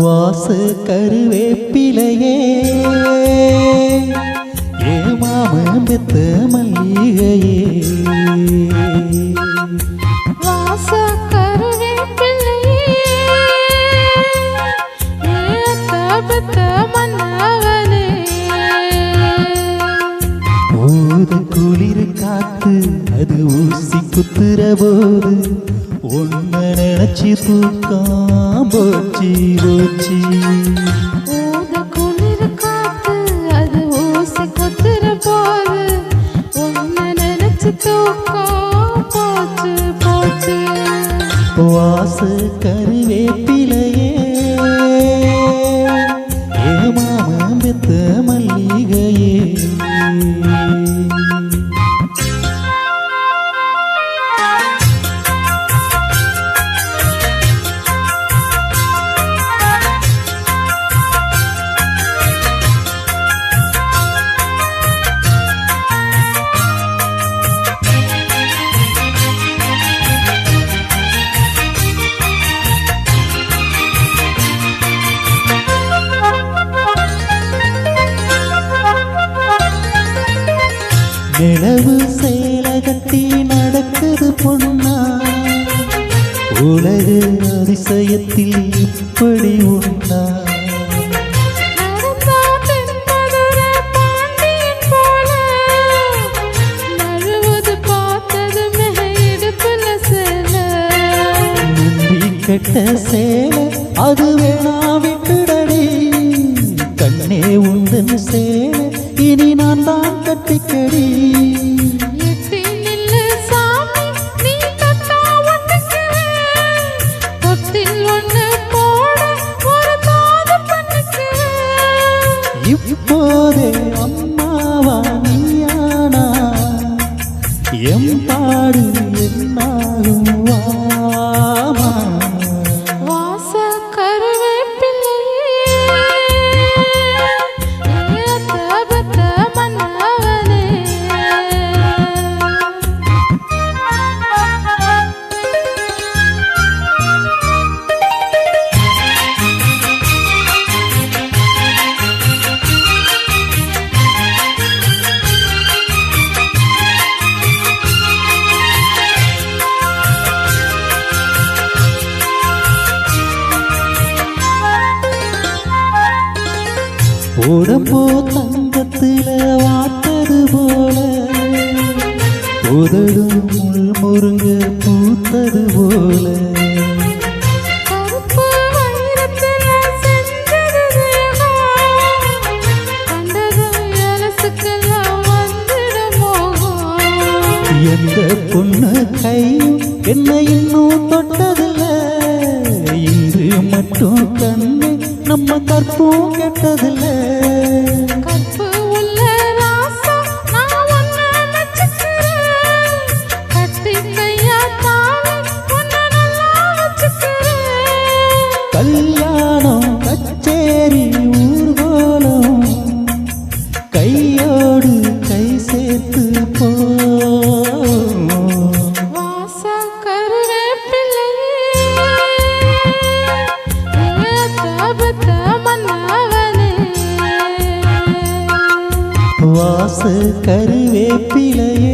வாச கருவேப்பிலையே. ஏமாம பெத்த மல்லிகையே. குளிர் காத்து அது ஊசி குத்துற போது ஒன்று நினைச்சு தூக்கம் போச்சு போச்சு ஊத குளிர் நிலவு சேல கட்டி நடக்குது பொண்ணா உலகு அதிசயத்தில் இப்படி நம்பி கெட்ட சேல அது வேணா விட்டுடடி. கண்ணே உந்தன் சேல இனி நான் தான் கட்டிக்கடி போட இப்போதே அம்மாவா நீயானா? எம்பாடு என்னாகும் வாமா உடம்போ தங்கத்துல வாட்டது போல உதடும் முள் முருங்க பூத்தது போல. எந்த பொண்ணு கையும் என்ன இன்னும் தொட்டதில்ல இன்று மட்டும் கண்ணு நம்ம கற்பும் கெட்டதில்லை. வாச கருவேப்பிலையே.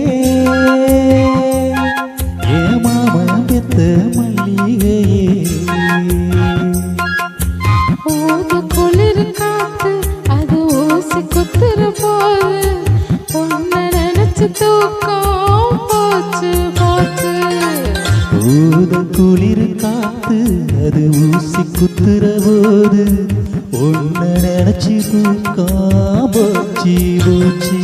ஏமாம பெத்த மல்லிகையே. ஊது குளிர் காத்து அது ஊசி குத்துற போது உன்னை நினைச்சு தூக்கம் போச்சு போச்சு. ஊத குளிர் காத்து அது ஊசி குத்துற போது ஒன்ன நினைச்சு தூக்கம் போச்சு போச்சு